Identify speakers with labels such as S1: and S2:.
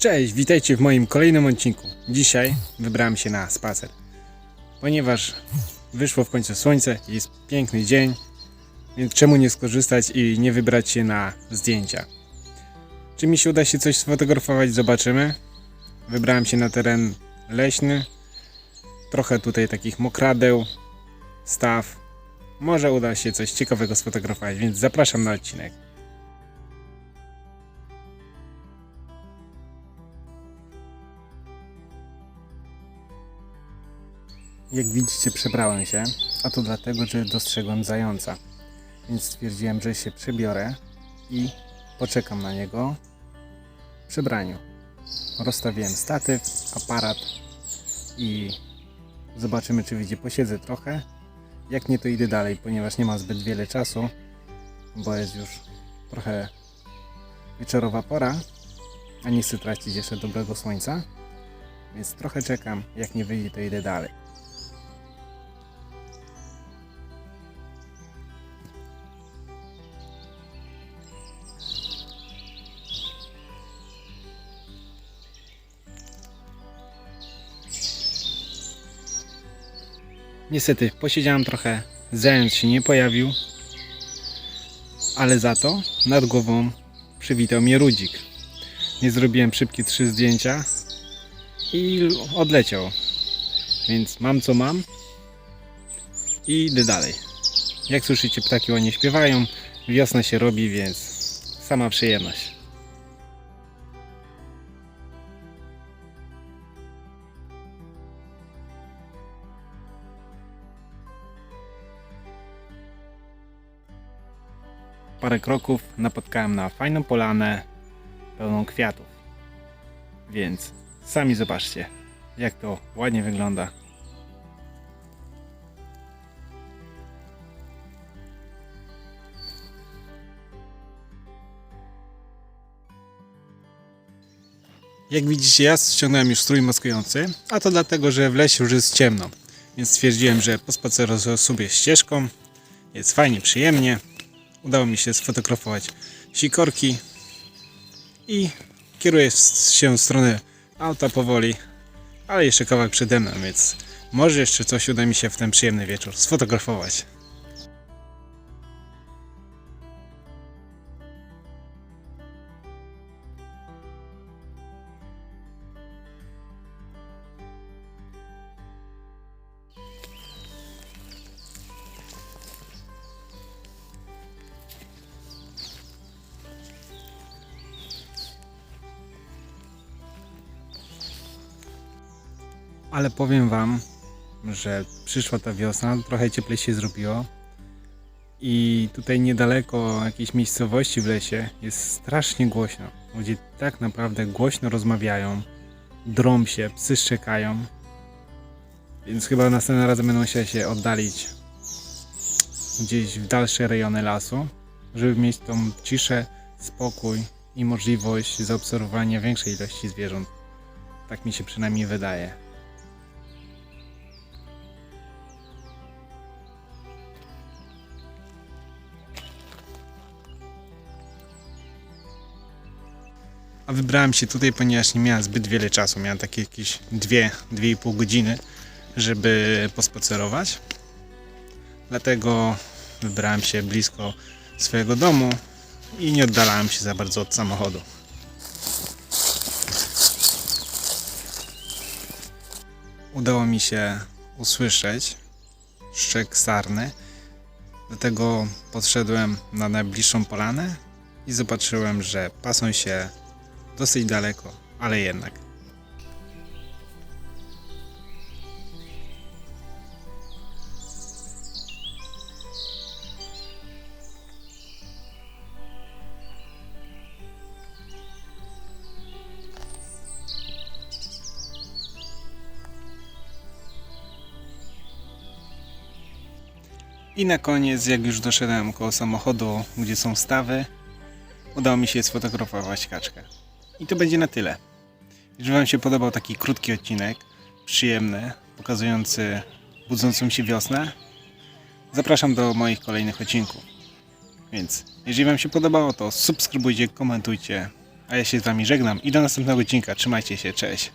S1: Cześć, witajcie w moim kolejnym odcinku. Dzisiaj wybrałem się na spacer, ponieważ wyszło w końcu słońce, jest piękny dzień, więc czemu nie skorzystać i nie wybrać się na zdjęcia. Czy mi się uda się coś sfotografować, zobaczymy. Wybrałem się na teren leśny, trochę tutaj takich mokradeł, staw. Może uda się coś ciekawego sfotografować, więc zapraszam na odcinek. Jak widzicie, przebrałem się, a to dlatego, że dostrzegłem zająca. Więc stwierdziłem, że się przebiorę i poczekam na niego w przebraniu. Rozstawiłem statyw, aparat i zobaczymy, czy wyjdzie. Posiedzę trochę. Jak nie, to idę dalej, ponieważ nie mam zbyt wiele czasu, bo jest już trochę wieczorowa pora, a nie chcę tracić jeszcze dobrego słońca. Więc trochę czekam, jak nie wyjdzie, to idę dalej. Niestety, posiedziałem trochę, zając się nie pojawił, ale za to nad głową przywitał mnie Rudzik. Nie zrobiłem szybkie trzy zdjęcia i odleciał. Więc mam co mam i idę dalej. Jak słyszycie, ptaki ładnie śpiewają, wiosna się robi, więc sama przyjemność. Parę kroków napotkałem na fajną polanę pełną kwiatów. Więc sami zobaczcie, jak to ładnie wygląda. Jak widzicie, ja ściągnąłem już strój maskujący, a to dlatego, że w lesie już jest ciemno. Więc stwierdziłem, że pospaceruję sobie ścieżką. Jest fajnie, przyjemnie udało mi się sfotografować sikorki i kieruję się w stronę auta powoli, ale jeszcze kawałek przede mną, więc może jeszcze coś uda mi się w ten przyjemny wieczór sfotografować. Ale powiem wam, że przyszła ta wiosna, trochę cieplej się zrobiło. I tutaj niedaleko jakiejś miejscowości w lesie jest strasznie głośno. Ludzie tak naprawdę głośno rozmawiają, drą się, psy szczekają. Więc chyba następnym razem będą musiał się oddalić gdzieś w dalsze rejony lasu, żeby mieć tą ciszę, spokój i możliwość zaobserwowania większej ilości zwierząt. Tak mi się przynajmniej wydaje. A wybrałem się tutaj, ponieważ nie miałem zbyt wiele czasu. Miałem takie jakieś 2-2,5 godziny, żeby pospacerować. Dlatego wybrałem się blisko swojego domu i nie oddalałem się za bardzo od samochodu. Udało mi się usłyszeć szczek sarny. Dlatego podszedłem na najbliższą polanę i zobaczyłem, że pasą się dosyć daleko, ale jednak. I na koniec, jak już doszedłem koło samochodu, gdzie są stawy, udało mi się sfotografować kaczkę. I to będzie na tyle. Jeżeli Wam się podobał taki krótki odcinek, przyjemny, pokazujący budzącą się wiosnę, zapraszam do moich kolejnych odcinków. Więc jeżeli Wam się podobało, to subskrybujcie, komentujcie A ja się z wami żegnam i do następnego odcinka. Trzymajcie się, cześć.